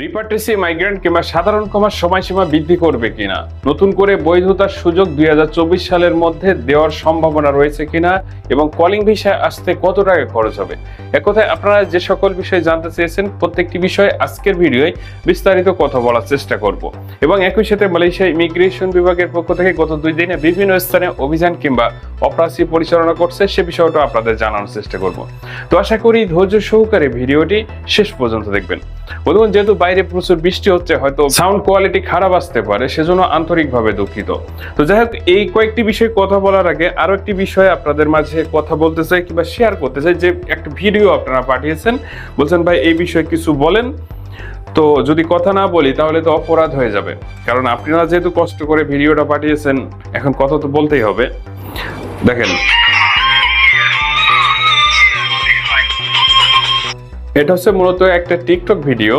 রিপার্টেসি migrant কিংবা সাধারণ ক্ষমার সময়সীমা বৃদ্ধি করবে কিনা? নতুন করে বৈধতার সুযোগ দুই সালের মধ্যে দেওয়ার সম্ভাবনা রয়েছে কিনা? এবং কলিং ভিসায় আসতে কত টাকা খরচ হবে? একথায় আপনারা যে সকল বিষয়ে জানতে চেয়েছেন, প্রত্যেকটি বিষয়ে আজকের ভিডিওয় বিস্তারিত কথা বলার চেষ্টা করব। এবং একই সাথে মালয়েশিয়া ইমিগ্রেশন বিভাগের পক্ষ থেকে গত দুই দিনে বিভিন্ন স্থানে অভিযান কিংবা অপরাধী পরিচালনা করছে, সে বিষয়টা আপনাদের জানানোর চেষ্টা করব। তো আশা করি ধৈর্য সহকারে ভিডিওটি শেষ পর্যন্ত দেখবেন। বন্ধুগণ যেহেতু বাইরে প্রচুর বৃষ্টি হচ্ছে, হয়তো সাউন্ড কোয়ালিটি খারাপ আসতে পারে, সেজন্য আন্তরিকভাবে দুঃখিত। তো যাই হোক, এই কয়েকটি বিষয়ে কথা বলার আগে আরও একটি বিষয়ে আপনাদের মাঝে কথা বলতে চাই কিংবা শেয়ার করতে চাই, যে একটা ভিডিও আপনারা পাঠিয়েছেন। বলছেন, ভাই, এই বিষয়ে কিছু বলেন। তো যদি কথা না বলি, তাহলে তো অপরাধ হয়ে যাবে। কারণ আপনারা যেহেতু কষ্ট করে ভিডিওটা পাঠিয়েছেন, এখন কথা তো বলতেই হবে। দেখেন এটা হচ্ছে মূলত একটা টিকটক ভিডিও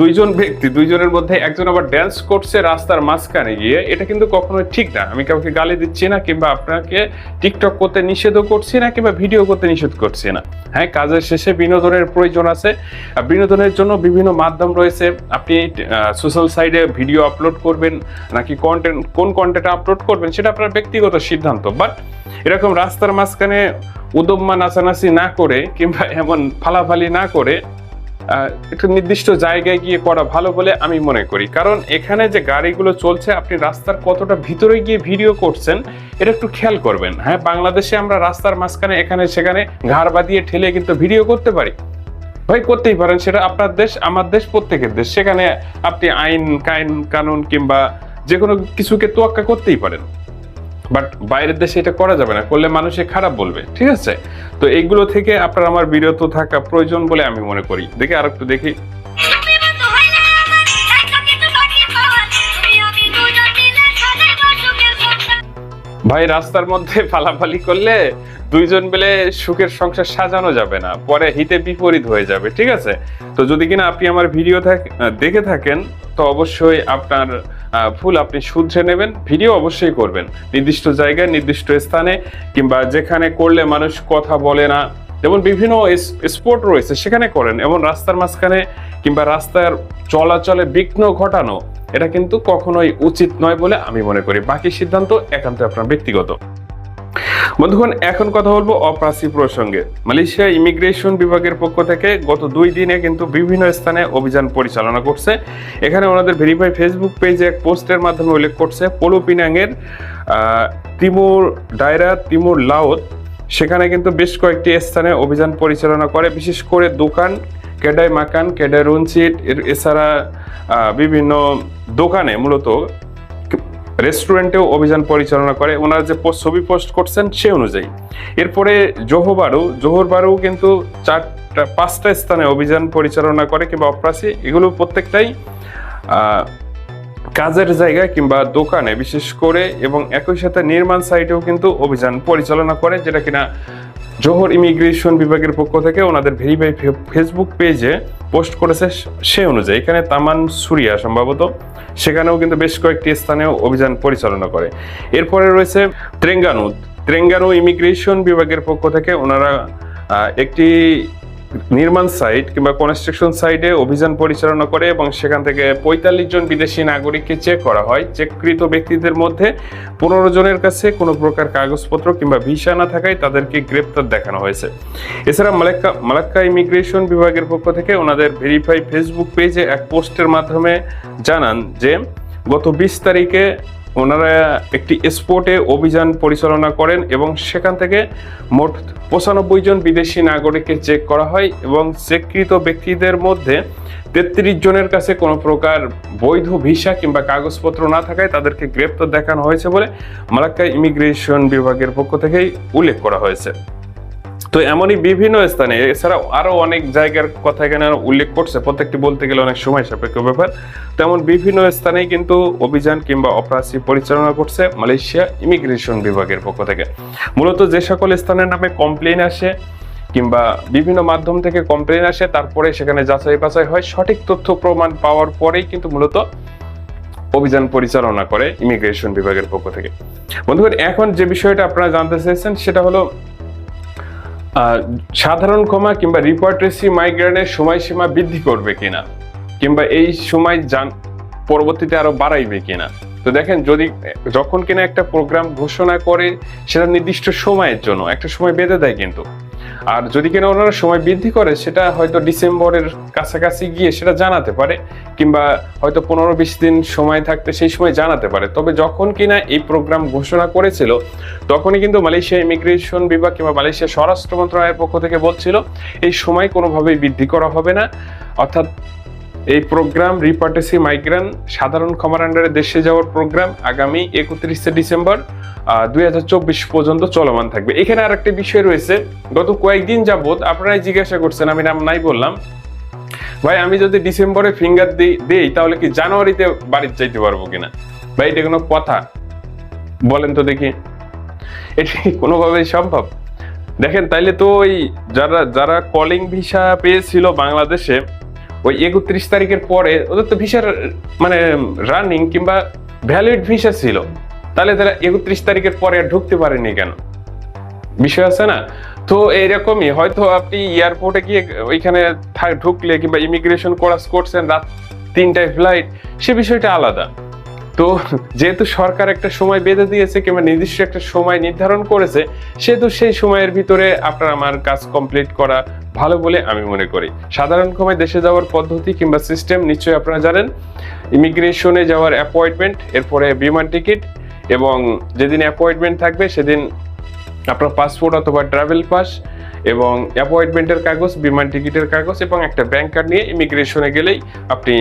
দুইজন ব্যক্তি, দুইজনের মধ্যে একজন আবার ড্যান্স করছে রাস্তার মাঝখানে গিয়ে, এটা কিন্তু কখনোই ঠিক না। আমি কাউকে গালি দিচ্ছি না কিংবা আপনাকে টিকটক করতে নিষেধও করছি না কিংবা ভিডিও করতে নিষেধ করছি না। হ্যাঁ কাজের শেষে বিনোদনের প্রয়োজন আছে। বিনোদনের জন্য বিভিন্ন মাধ্যম রয়েছে। আপনি সোশ্যাল সাইডে ভিডিও আপলোড করবেন, নাকি কন্টেন্ট কোন কন্টেন্ট আপলোড করবেন, সেটা আপনার ব্যক্তিগত সিদ্ধান্ত। বাট এরকম রাস্তার মাঝখানে উদম্মা নাচানাচি না করে কিংবা এমন ফালাফালি না করে একটু নির্দিষ্ট জায়গায় গিয়ে করা ভালো বলে আমি মনে করি। কারণ এখানে যে গাড়িগুলো চলছে, আপনি রাস্তার কতটা ভিতরে গিয়ে ভিডিও করছেন, এটা একটু খেয়াল করবেন। হ্যাঁ বাংলাদেশে আমরা রাস্তার মাঝখানে, এখানে, সেখানে ঘাড় বাঁধিয়ে ঠেলে কিন্তু ভিডিও করতে পারি। ভাই করতেই পারেন, সেটা আপনার দেশ, আমার দেশ, প্রত্যেকের দেশ। সেখানে আপনি আইন কাইন কানুন কিংবা যে কোনো কিছুকে তোয়াক্কা করতেই পারেন। বাট বাইরের দেশে এটা করা যাবে না, করলে মানুষে খারাপ বলবে, ঠিক আছে? তো এইগুলো থেকে আপনার আমার বিরত থাকা প্রয়োজন বলে আমি মনে করি। দেখি আর একটু দেখি। ভাই, রাস্তার মধ্যে ফালাফালি করলে দুইজন মিলে সুখের সংসার সাজানো যাবে না, পরে হিতে বিপরীত হয়ে যাবে, ঠিক আছে? তো যদি কিনা আপনি আমার ভিডিও দেখে থাকেন, তো অবশ্যই আপনার ভুল আপনি শুধরে নেবেন, ভিডিও অবশ্যই করবেন। নির্দিষ্ট জায়গায়, নির্দিষ্ট স্থানে কিংবা যেখানে করলে মানুষ কথা বলে না। যেমন বিভিন্ন স্পোর্ট রয়েছে, সেখানে করেন। এবং রাস্তার মাঝখানে কিংবা রাস্তার চলাচলে বিঘ্ন ঘটানো, এটা কিন্তু কখনোই উচিত নয় বলে আমি মনে করি। বাকি সিদ্ধান্ত একান্ত আপনার ব্যক্তিগত। বন্ধুগণ, এখন কথা বলব অপ্রাসী প্রসঙ্গে। মালয়েশিয়া ইমিগ্রেশন বিভাগের পক্ষ থেকে গত দুই দিনে কিন্তু বিভিন্ন স্থানে অভিযান পরিচালনা করছে। এখানে ওনাদের ভেরিফাই ফেসবুক পেজে এক পোস্টের মাধ্যমে উল্লেখ করছে পোলো পিনাংয়ের তিমুর ডায়রা, তিমুর লাওত সেখানে কিন্তু বেশ কয়েকটি স্থানে অভিযান পরিচালনা করে, বিশেষ করে দোকান, কেডাই মাকান, কেডাই রুনচিট এছাড়া বিভিন্ন দোকানে মূলত রেস্টুরেন্টেও অভিযান পরিচালনা করে। ওনারা যে ছবি পোস্ট করছেন সে অনুযায়ী। এরপরে জোহবারু জোহরবারু কিন্তু চারটা পাঁচটা স্থানে অভিযান পরিচালনা করে কিংবা অপ্রাসী এগুলো প্রত্যেকটাই কাজের জায়গায় কিংবা দোকানে। বিশেষ করে এবং একই সাথে নির্মাণ সাইটেও কিন্তু অভিযান পরিচালনা করে, যেটা কিনা জোহর ইমিগ্রেশন বিভাগের পক্ষ থেকে ওনাদের ভেরিফাই ফেসবুক পেজে পোস্ট করেছে সে অনুযায়ী। এখানে তামান সুরিয়া সম্ভবত। সেখানেও কিন্তু বেশ কয়েকটি স্থানেও অভিযান পরিচালনা করে। এরপরে রয়েছে ত্রেঙ্গানু ত্রেঙ্গানু ইমিগ্রেশন বিভাগের পক্ষ থেকে ওনারা একটি নির্মাণ সাইট কিংবা কনস্ট্রাকশন সাইটে অভিযান পরিচালনা করে এবং সেখান থেকে পঁয়তাল্লিশ জন বিদেশি নাগরিককে চেক করা হয়। চেককৃত ব্যক্তিদের মধ্যে পনেরো জনের কাছে কোনো প্রকার কাগজপত্র কিংবা ভিসা না থাকায় তাদেরকে গ্রেপ্তার দেখানো হয়েছে। এছাড়া মালাক্কা মালাক্কা ইমিগ্রেশন বিভাগের পক্ষ থেকে ওনাদের ভেরিফাই ফেসবুক পেজে এক পোস্টের মাধ্যমে জানান যে, গত বিশ তারিখে ওনারা একটি স্পোর্টে অভিযান পরিচালনা করেন এবং সেখান থেকে মোট পঁচানব্বই জন বিদেশি নাগরিককে চেক করা হয় এবং চেককৃত ব্যক্তিদের মধ্যে তেত্রিশ জনের কাছে কোনো প্রকার বৈধ ভিসা কিংবা কাগজপত্র না থাকায় তাদেরকে গ্রেপ্তার দেখানো হয়েছে বলে মালাক্কা ইমিগ্রেশন বিভাগের পক্ষ থেকেই উল্লেখ করা হয়েছে। তো এমনই বিভিন্ন স্থানে এছাড়াও আরও অনেক জায়গার কথা এখানে উল্লেখ করছে। প্রত্যেকটি বলতে গেলে অনেক সময় সাপেক্ষ ব্যাপার। তেমন বিভিন্ন স্থানেই কিন্তু অভিযান কিংবা অপরাধী পরিচালনা করছে মালয়েশিয়া ইমিগ্রেশন বিভাগের পক্ষ থেকে। মূলত যে সকল স্থানের নামে কমপ্লেন আসে কিংবা বিভিন্ন মাধ্যম থেকে কমপ্লেন আসে, তারপরে সেখানে যাচাই বাছাই হয়, সঠিক তথ্য প্রমাণ পাওয়ার পরেই কিন্তু মূলত অভিযান পরিচালনা করে ইমিগ্রেশন বিভাগের পক্ষ থেকে। বন্ধুগণ, এখন যে বিষয়টা আপনারা জানতে চাইছেন সেটা হলো সাধারণ ক্ষমা কিংবা রিপার্টেসি মাইগ্রেনের সময়সীমা বৃদ্ধি করবে কিনা? কিংবা এই সময় যান পরবর্তীতে আরও বাড়াইবে কিনা? তো দেখেন, যদি, যখন কিনা একটা প্রোগ্রাম ঘোষণা করে, সেটা নির্দিষ্ট সময়ের জন্য, একটা সময় বেঁধে দেয় কিন্তু। আর যদি কিনা ওনারা সময় বৃদ্ধি করে, সেটা হয়তো ডিসেম্বরের কাছাকাছি গিয়ে সেটা জানাতে পারে, কিংবা হয়তো পনেরো বিশ দিন সময় থাকতে সেই সময় জানাতে পারে। তবে যখন কিনা এই প্রোগ্রাম ঘোষণা করেছিল, তখনই কিন্তু মালয়েশিয়া ইমিগ্রেশন বিভাগ কিংবা মালয়েশিয়া স্বরাষ্ট্র মন্ত্রণালয়ের পক্ষ থেকে বলছিল, এই সময় কোনোভাবেই বৃদ্ধি করা হবে না। অর্থাৎ এই প্রোগ্রাম রিপার্টেসি মাইগ্রান সাধারণ ক্ষমার আন্ডারে দেশে যাওয়ার প্রোগ্রাম আগামী একত্রিশে ডিসেম্বর দুই হাজার চব্বিশ পর্যন্ত চলমান থাকবে। এখানে আর একটা বিষয় রয়েছে, গত কয়েকদিন যাবত আপনারাই জিজ্ঞাসা করছেন, আমি নাম নাই বললাম। ভাই, আমি যদি ডিসেম্বরে ফিঙ্গার দিই দেই, তাহলে কি জানুয়ারিতে বাড়িতে যাইতে পারব কিনা? ভাই, এটা কোনো কথা। বলেন তো দেখি। এটি কোনোভাবেই সম্ভব? দেখেন, তাইলে তো ওই যারা যারা কলিং ভিসা পেয়েছিল বাংলাদেশে, ওই একত্রিশ তারিখের পরে ওদের তো ভিসার মানে রানিং কিংবা ভ্যালিড ভিসা ছিল। তাহলে তারা একত্রিশ তারিখের পরে ঢুকতে পারেনি কেন? বিষয় আছে না? তো এইরকমই হয়তো আপনি এয়ারপোর্টে গিয়ে ওইখানে ঢুকলে কিংবা ইমিগ্রেশন কোর্স করছেন রাত তিনটায় ফ্লাইট সে বিষয়টা আলাদা। তো যেহেতু সরকার একটা সময় বেঁধে দিয়েছে কিংবা নির্দিষ্ট একটা সময় নির্ধারণ করেছে, সেহেতু সেই সময়ের ভিতরে আপনার আমার কাজ কমপ্লিট করা ভালো বলে আমি মনে করি। সাধারণ সময় দেশে যাওয়ার পদ্ধতি কিংবা সিস্টেম নিশ্চয়ই আপনারা জানেন। ইমিগ্রেশনে যাওয়ার অ্যাপয়েন্টমেন্ট এরপরে বিমান টিকিট এবং যেদিন অ্যাপয়েন্টমেন্ট থাকবে, সেদিন আপনার পাসপোর্ট অথবা ট্রাভেল পাস এবং অ্যাপয়েন্টমেন্টের কাগজ, বিমান টিকিটের কাগজ এবং একটা ব্যাংক কার্ড নিয়ে ইমিগ্রেশনে গেলেই আপনি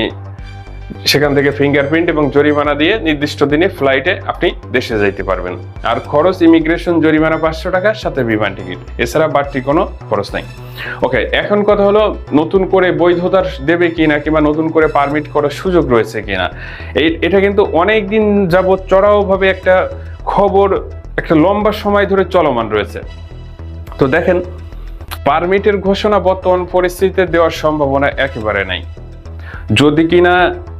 সেখান থেকে ফিঙ্গারপ্রিন্ট এবং জরিমানা দিয়ে নির্দিষ্ট দিনে ফ্লাইটে আপনি দেশে যাইতে পারবেন। আর খরচ ইমিগ্রেশন জরিমানা পাঁচশো টাকার সাথে বিমান টিকিট। এছাড়া বাড়তি কোনো খরচ নাই। ওকে এখন কথা হলো নতুন করে বৈধতার দেবে কিনা কিংবা নতুন করে পারমিট করার সুযোগ রয়েছে কিনা। এই, এটা কিন্তু অনেক দিন যাবৎ চড়াওভাবে একটা খবর, একটা লম্বা সময় ধরে চলমান রয়েছে। তো দেখেন পারমিটের ঘোষণা বর্তমান পরিস্থিতিতে দেওয়ার সম্ভাবনা একেবারে নাই। যদি কিনা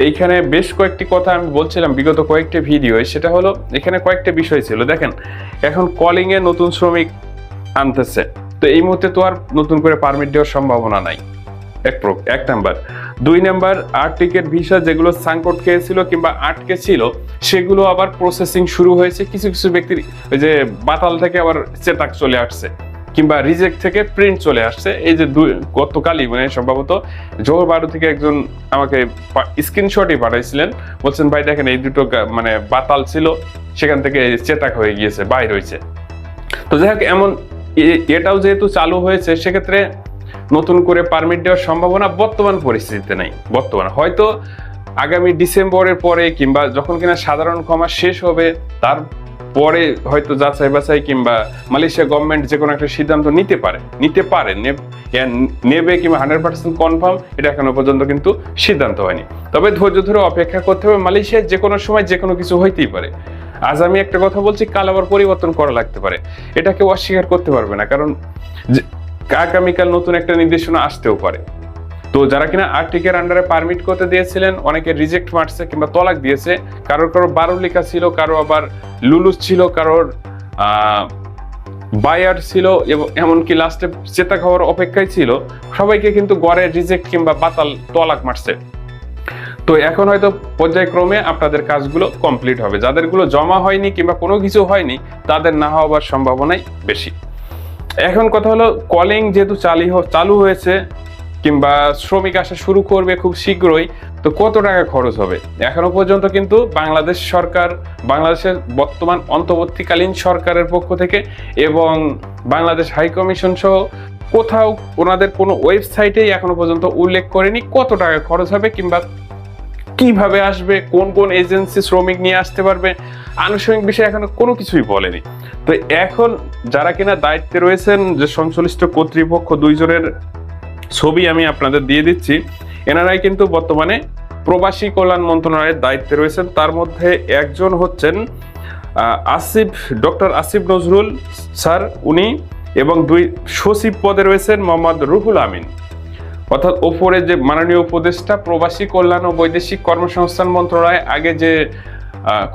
এইখানে বেশ কয়েকটি কথা আমি বলছিলাম, বিগত কয়েকটি ভিডিও সেটা হলো এখানে কয়েকটা বিষয় ছিল। দেখেন, এখন কলিং এ নতুন শ্রমিক আনতেছে, তো এই মুহূর্তে তো আর নতুন করে পারমিট দেওয়ার সম্ভাবনা নাই। এক এক নাম্বার দুই নাম্বার আট টিকেট ভিসা যেগুলো সাংকট খেয়েছিল কিংবা আটকে ছিল, সেগুলো আবার প্রসেসিং শুরু হয়েছে। কিছু কিছু ব্যক্তির ওই যে বাতাল থেকে আবার চেতাক চলে আসছে। কিংবা রিজেক্ট থেকে প্রিন্ট চলে আসছে। এই যে গতকালই মানে সম্ভবত জোহর বারো থেকে একজন আমাকে স্ক্রিনশটই পাঠাইছিলেন। বলছেন, ভাই, দেখেন এই দুটো মানে বাতাল ছিল, সেখান থেকে চেতাক হয়ে গিয়েছে, বাইর হয়েছে। তো যাই হোক, এমন এটাও যেহেতু চালু হয়েছে, সেক্ষেত্রে নতুন করে পারমিট দেওয়ার সম্ভাবনা বর্তমান পরিস্থিতিতে নেই। বর্তমান। হয়তো আগামী ডিসেম্বরের পরে কিংবা যখন কিনা সাধারণ ক্ষমা শেষ হবে, তার পরে হয়তো যাচাই বাছাই কিংবা মালয়েশিয়া গভর্নমেন্ট যে কোনো একটা সিদ্ধান্ত নিতে পারে নিতে পারে, নেবে কিংবা হান্ড্রেড পার্সেন্ট কনফার্ম এটা এখনও পর্যন্ত কিন্তু সিদ্ধান্ত হয়নি। তবে ধৈর্য ধরে অপেক্ষা করতে হবে, মালয়েশিয়ায় যে কোনো সময় যে কোনো কিছু হইতেই পারে। আজ আমি একটা কথা বলছি, কাল আবার পরিবর্তন করা লাগতে পারে। এটা কেউ অস্বীকার করতে পারবে না, কারণ আগামীকাল নতুন একটা নির্দেশনা আসতেও পারে। তো যারা কিনা আর্টিকের আন্ডারে পারমিট করতে দিয়েছিলেন, অনেকে রিজেক্ট মারছে কিংবা তলাক দিয়েছে। কারোর কারোর বারো লেখা ছিল, কারও আবার লুলুস ছিল, কারোর বায়ার ছিল, এবং এমনকি লাস্টে চেতা খাওয়ার অপেক্ষায় ছিল। সবাইকে কিন্তু গড়ে রিজেক্ট কিংবা বাতাল, তলাক মারছে। তো এখন হয়তো পর্যায়ক্রমে আপনাদের কাজগুলো কমপ্লিট হবে। যাদেরগুলো জমা হয়নি কিংবা কোনো কিছু হয়নি, তাদের না হওয়ার সম্ভাবনাই বেশি। এখন কথা হলো কলিং যেহেতু চালি চালু হয়েছে কিংবা শ্রমিক আসা শুরু করবে খুব শীঘ্রই, তো কত টাকা খরচ হবে? এখনও পর্যন্ত কিন্তু বাংলাদেশ সরকার, বাংলাদেশের বর্তমান অন্তর্বর্তীকালীন সরকারের পক্ষ থেকে এবং বাংলাদেশ হাই কমিশন সহ কোথাও ওনাদের কোনো ওয়েবসাইটেই এখনও পর্যন্ত উল্লেখ করেনি কত টাকা খরচ হবে কিংবা কীভাবে আসবে, কোন কোন এজেন্সি শ্রমিক নিয়ে আসতে পারবে, আনুষঙ্গিক বিষয়ে এখনও কোনো কিছুই বলেনি। তো এখন যারা কিনা দায়িত্বে রয়েছেন যে সংশ্লিষ্ট কর্তৃপক্ষ দুইজনের ছবি আমি আপনাদের দিয়ে দিচ্ছি। এনারাই কিন্তু বর্তমানে প্রবাসী কল্যাণ মন্ত্রণালয়ের দায়িত্বে রয়েছেন। তার মধ্যে একজন হচ্ছেন আসিফ, ডক্টর আসিফ নজরুল স্যার উনি এবং দুই সচিব পদে রয়েছেন মোহাম্মদ রুহুল আমিন। অর্থাৎ ওপরে যে মাননীয় উপদেষ্টা, প্রবাসী কল্যাণ ও বৈদেশিক কর্মসংস্থান মন্ত্রণালয় আগে যে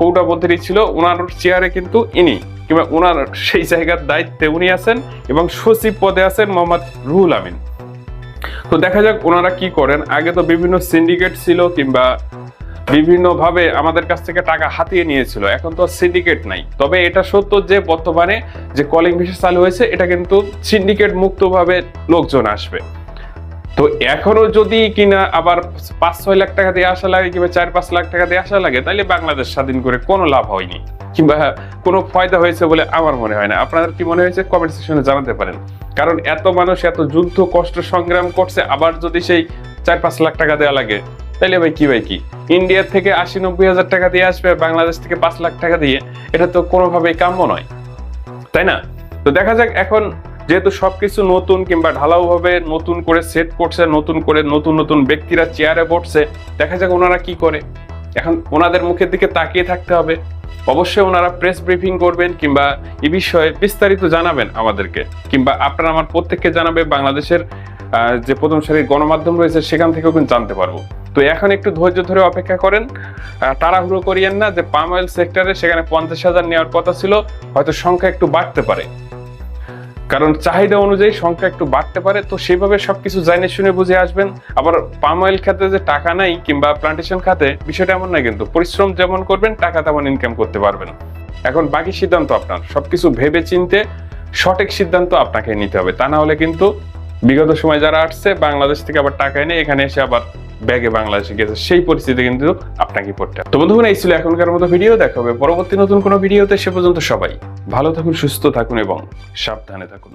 কৌটাপতিরই ছিল ওনার চেয়ারে কিন্তু ইনি কিংবা ওনার সেই জায়গার দায়িত্বে উনি আছেন এবং সচিব পদে আছেন মোহাম্মদ রুহুল আমিন। তো দেখা যাক ওনারা কি করেন। আগে তো বিভিন্ন সিন্ডিকেট ছিল কিংবা বিভিন্নভাবে আমাদের কাছ থেকে টাকা হাতিয়ে নিয়েছিল। এখন তো সিন্ডিকেট নাই। তবে এটা সত্য যে বর্তমানে যে কলিং ভিসা চালু হয়েছে, এটা কিন্তু সিন্ডিকেট মুক্তভাবে লোকজন আসবে। তো এখনও যদি কিনা আবার পাঁচ ছয় লাখ টাকা দিয়ে আসা লাগে কিংবা চার পাঁচ লাখ টাকা দিয়ে আসা লাগে, তাহলে বাংলাদেশ স্বাধীন করে কোনো লাভ হয়নি। কিংবা কোনো ফায়দা হয়েছে বলে আমার মনে হয় না। আপনাদের কি মনে হয়েছে? কমেন্ট সেকশনে জানাতে পারেন। কারণ এত মানুষ এত যুদ্ধ, কষ্ট, সংগ্রাম করছে, আবার যদি সেই চার পাঁচ লাখ টাকা দেওয়া লাগে, তাইলে ভাই কি ভাই কি? ইন্ডিয়া থেকে আশি, নব্বই হাজার টাকা দিয়ে আসবে বাংলাদেশ থেকে পাঁচ লাখ টাকা দিয়ে, এটা তো কোনোভাবেই কাম্য নয়। তাই না? তো দেখা যাক এখন যেহেতু সবকিছু নতুন কিংবা ঢালাও ভাবে নতুন করে সেট করছে, নতুন করে নতুন নতুন ব্যক্তিরা চেয়ারে বসছে, দেখা যাক ওনারা কি করে। এখন ওনাদের মুখের দিকে তাকিয়ে থাকতে হবে। অবশ্যই ওনারা প্রেস ব্রিফিং করবেন কিংবা এ বিষয়ে বিস্তারিত জানাবেন আমাদেরকে। কিংবা আপনারা আমার প্রত্যেককে জানাবে বাংলাদেশের যে প্রথম সারির গণমাধ্যম রয়েছে সেখান থেকেও কিন্তু জানতে পারব। তো এখন একটু ধৈর্য ধরে অপেক্ষা করেন তাড়াহুড়ো করিয়েন না যে পাম অয়েল সেক্টরে সেখানে পঞ্চাশ হাজার নেওয়ার কথা ছিল, হয়তো সংখ্যা একটু বাড়তে পারে। কারণ চাহিদা অনুযায়ী সংখ্যা একটু বাড়তে পারে, তো সেভাবে সবকিছু জানে শুনে বুঝে আসবেন। আবার পাম অয়েল খাতে যে টাকা নাই কিংবা প্লান্টেশন খাতে, বিষয়টা এমন না কিন্তু, পরিশ্রম যেমন করবেন, টাকা তেমন ইনকাম করতে পারবেন। এখন বাকি সিদ্ধান্ত আপনার। সবকিছু ভেবে চিনতে সঠিক সিদ্ধান্ত আপনাকে নিতে হবে। তা না হলে কিন্তু বিগত সময় যারা আসছে, বাংলাদেশ থেকে আবার টাকা এনে এখানে এসে আবার ব্যাগে বাংলাদেশে গেছে, সেই পরিস্থিতি কিন্তু আপনাকে পড়তে তো বন্ধুগণ, এই ছিল এখনকার মতো ভিডিও। দেখা হবে পরবর্তী নতুন কোনো ভিডিওতে, সে পর্যন্ত সবাই ভালো থাকুন, সুস্থ থাকুন এবং সাবধানে থাকুন।